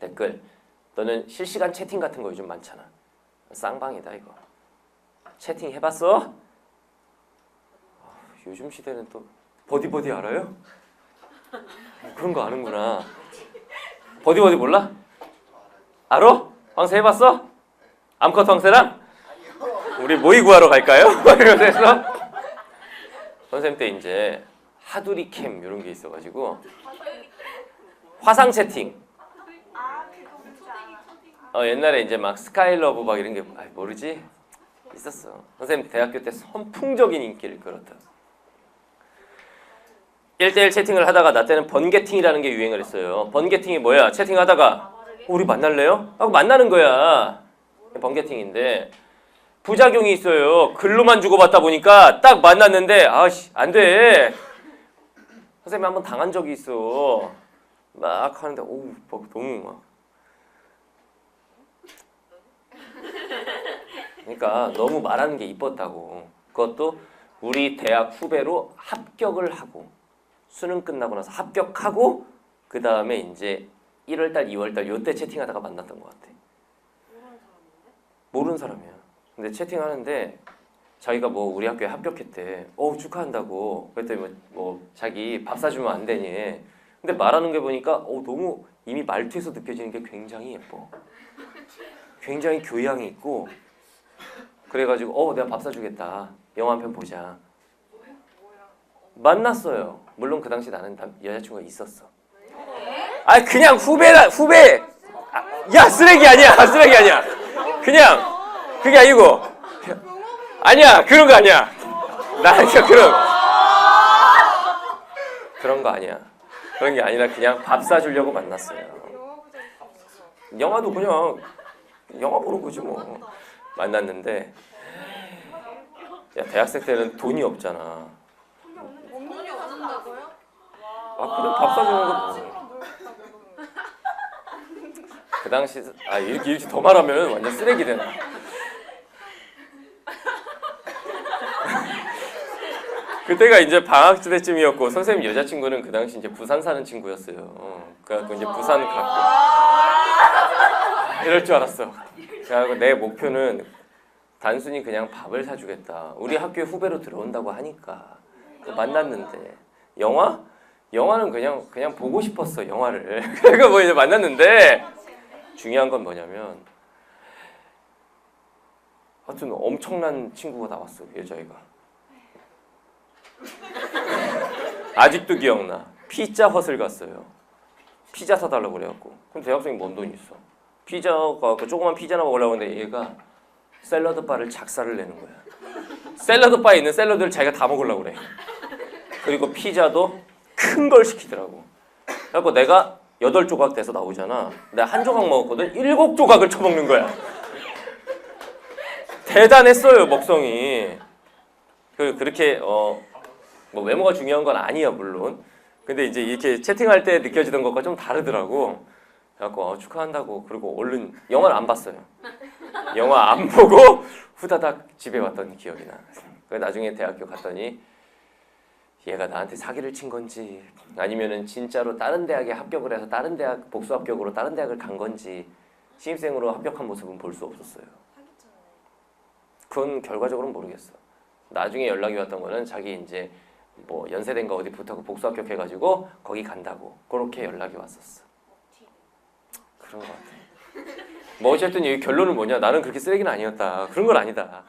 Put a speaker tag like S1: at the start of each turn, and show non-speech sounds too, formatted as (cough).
S1: 댓글 또는 실시간 채팅 같은 거 요즘 많잖아. 쌍방이다 이거. 채팅 해봤어? 아, 요즘 시대는 또 버디버디 알아요? 그런 거 아는구나. 버디버디 몰라? 알아? 황새 해봤어? 암컷 황새랑? 우리 모의 구하러 갈까요? (laughs) 그래서 선생님 때 이제 하두리 캠 이런 게 있어가지고 화상 채팅. 어 옛날에 이제 막 스카이러브 막 이런 게 아, 모르지 있었어. 선생님 대학교 때 선풍적인 인기를 끌었다. 1대1 채팅을 하다가 나 때는 번개팅이라는 게 유행을 했어요. 번개팅이 뭐야? 채팅하다가 우리 만날래요? 하고 만나는 거야. 번개팅인데 부작용이 있어요. 글로만 주고받다 보니까 딱 만났는데 아씨 안 돼. 선생님 한번 당한 적이 있어. 막 하는데 오우 막 너무 막 그러니까 너무 말하는 게 이뻤다고. 그것도 우리 대학 후배로 합격을 하고 수능 끝나고 나서 합격하고 그 다음에 이제 1월달, 2월달 요때 채팅하다가 만났던 것 같아. 모르는 사람이야. 근데 채팅하는데 자기가 뭐 우리 학교에 합격했대. 어 축하한다고. 그랬더니 뭐, 뭐 자기 밥 사주면 안 되니. 근데 말하는 게 보니까 어 너무 이미 말투에서 느껴지는 게 굉장히 예뻐. 굉장히 교양이 있고 그래가지고 어 내가 밥 사주겠다. 영화 한 편 보자. 만났어요. 물론 그 당시 나는 남, 여자친구가 있었어. 아 그냥 후배라 후배. 아, 야 쓰레기 아니야 (laughs) 쓰레기 아니야. 그냥 그게 아니고 아니야 그런 거 아니야. 나 진짜 그런 그런 거 아니야. 그런 게 아니라 그냥 밥 사주려고 만났어요. 영화도 그냥 영화 보는 거지 뭐 만났는데 야 대학생 때는 돈이 없잖아.
S2: 돈이 없는다고요?
S1: 아 그래 밥 사주는 거 뭐. 그 당시 아 이렇게 이렇게 더 말하면 완전 쓰레기 되나. 그때가 이제 방학 때쯤이었고 선생님 여자친구는 그 당시 이제 부산 사는 친구였어요. 어, 그래갖고 이제 부산 갔고 이럴 줄 알았어. 그래갖고 내 목표는 단순히 그냥 밥을 사주겠다. 우리 학교에 후배로 들어온다고 하니까 그 만났는데 영화? 영화는 그냥 그냥 보고 싶었어 영화를. (laughs) 그러니까 뭐 이제 만났는데 중요한 건 뭐냐면 하여튼 엄청난 친구가 나왔어 그 여자애가. 아직도 기억나. 피자 헛을 갔어요. 피자 사달라고 그래갖고. 그럼 대학생이 뭔 돈이 있어? 피자가 그 조그만 피자나 먹으려고 하는데 얘가 샐러드 바를 작사를 내는 거야. 샐러드 바에 있는 샐러드를 자기가 다 먹으려고 그래. 그리고 피자도 큰 걸 시키더라고. 그래갖고 내가 여덟 조각 돼서 나오잖아. 내가 한 조각 먹었거든. 일곱 조각을 처먹는 거야. 대단했어요 먹성이. 그 그렇게 어 뭐 외모가 중요한 건 아니야 물론. 근데 이제 이렇게 채팅할 때 느껴지던 것과 좀 다르더라고. 그래갖고 어, 축하한다고 그리고 얼른 영화를 안 봤어요. 영화 안 (laughs) 보고 후다닥 집에 왔던 기억이 나. 그 나중에 대학교 갔더니 얘가 나한테 사기를 친 건지 아니면은 진짜로 다른 대학에 합격을 해서 다른 대학 복수 합격으로 다른 대학을 간 건지 신입생으로 합격한 모습은 볼 수 없었어요. 그건 결과적으로는 모르겠어. 나중에 연락이 왔던 거는 자기 이제 뭐 연세대인가 어디 붙어서 복수 합격해가지고 거기 간다고 그렇게 연락이 왔었어. 그런 거 같아. 뭐 어쨌든 이 결론은 뭐냐? 나는 그렇게 쓰레기는 아니었다. 그런 건 아니다.